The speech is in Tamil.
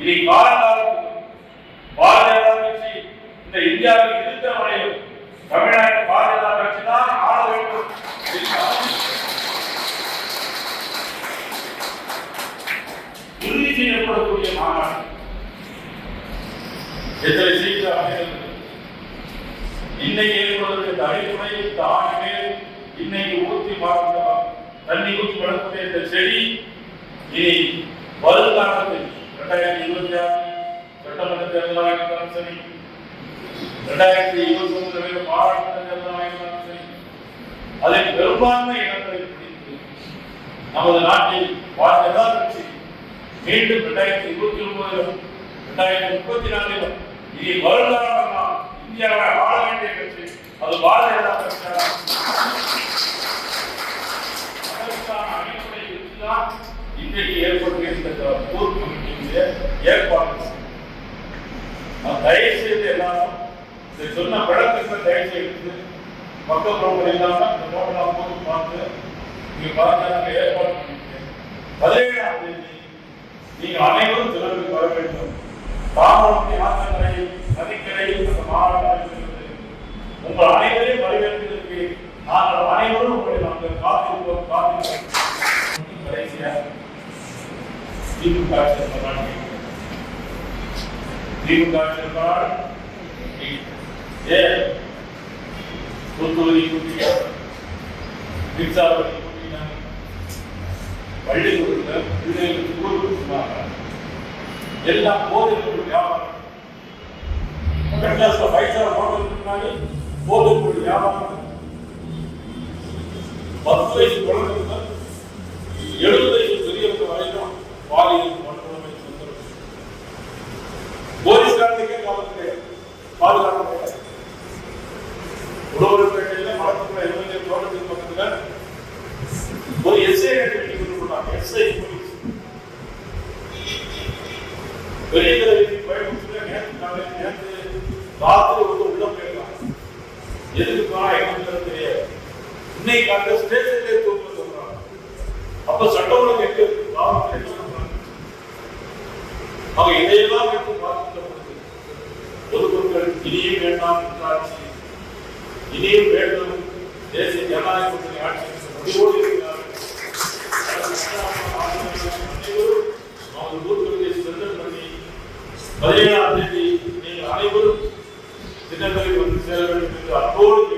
இனி பாரதிய ஜனதா கட்சி இந்த இந்தியாவில் இருக்கிற வரையும் தமிழ்நாட்டு பாரதிய ஜனதா கட்சி தான் ஆள வேண்டும் உறுதி செய்யப்படக்கூடிய மாநாடு எத்தனை சீக்கிரம் இன்னைக்கு ஏற்படுவதற்கு தனித்துறை தானே இன்னைக்கு ஊற்றி பார்க்கிறோம் தண்ணி ஊற்றி வளர்க்கக்கூடிய இந்த செடி இனி வருங்காலத்தில் இரண்டாயிரத்தி இருபத்தி ஆறு சட்டமன்ற தேர்தலாக இருந்தாலும் சரி இரண்டாயிரத்தி இருபத்தி ஒன்பது பாராளுமன்ற தேர்தலாக இருந்தாலும் சரி அதில் பெரும்பான்மை இடங்களை பிடித்து நமது நாட்டில் பாரதிய கட்சி மீண்டும் இரண்டாயிரத்தி இருபத்தி ஒன்பதிலும் இரண்டாயிரத்தி முப்பத்தி நாலிலும் இனி வருங்காலம் இந்தியாவை ஆள வேண்டிய கட்சி அது பாரதிய ஜனதா கட்சியாக அதற்கான அடிப்படை இதுதான் இன்றைக்கு ஏற்பட்டிருக்கிற இந்த பூர் கமிட்டியுடைய ஏற்பாடு. நான் தயவு செய்து எல்லாரும் சொன்ன விளக்கத்தை தயவு செய்து மக்கள் பிரமுகர் இல்லாமல் இந்த நோட்டெல்லாம் போட்டு பார்த்து நீங்க பார்த்தாங்க ஏற்பாடு பண்ணிருக்கேன் பதினேழாம் தேதி நீங்கள் அனைவரும் திறனுக்கு வர வேண்டும். தாமரத்தை ஆற்றங்கரை நதிக்கரை அந்த மாவட்டம் உங்கள் அனைவரையும் வரவேற்பதற்கு நாங்கள் அனைவரும் உங்களை நாங்கள் காத்திருப்போம் காத்திருக்கிறோம். திமுக ஆட்சியர் திமுக ஆட்சியர் ஏ தூத்துக்குடி கூட்டிய மின்சாரத்தை கூட்டினாங்க பள்ளிக்கூடத்தில் பிள்ளைகளுக்கு ஊருக்கு சொன்னாங்க எல்லாம் போதைப்பொருள் வியாபாரம் மெட்ராஸ்ல பைசா போடுறதுக்கு முன்னாடி போதைப்பொருள் வியாபாரம் பத்து வயசு குழந்தைங்க எழுபது வயசு பெரியவங்க வரைக்கும் பாலியல் வன்கொடுமை தொந்தரவு போலீஸ்காரனுக்கே காலத்துக்கு பாதுகாப்பு உழவர்பேட்டையில மலப்புக்குள்ள எம்எல்ஏ பக்கத்துல ஒரு எஸ்ஐ கட்டி கொண்டு எஸ்ஐ போலீஸ். பெரிய தலைவி நேற்று நேற்று ராத்திரி வந்து உள்ள போயிருக்காங்க எதுக்கு போனா தெரியாது. இன்னைக்கு காலைல ஸ்டேஷன்ல சொல்றாங்க அப்ப சட்டம் ஒழுங்கு எங்க இருக்கு? காவல்துறை என்ன பண்றாங்க அவங்க இதையெல்லாம் வைத்து பார்க்கப்படுது பொதுமக்கள் இனியும் வேண்டாம் என்ற ஆட்சி இனியும் வேண்டும் தேசிய ஜனநாயக கூட்டணி ஆட்சி என்ற முடிவோடு இருக்கிறார்கள் அனைவரும் அவங்க ஊர்களிலே ஸ்ட்ரென்தன் பண்ணி பதினேழாம் தேதி நீங்கள் அனைவரும் திட்டங்களில் வந்து சேர வேண்டும் என்று அன்போடு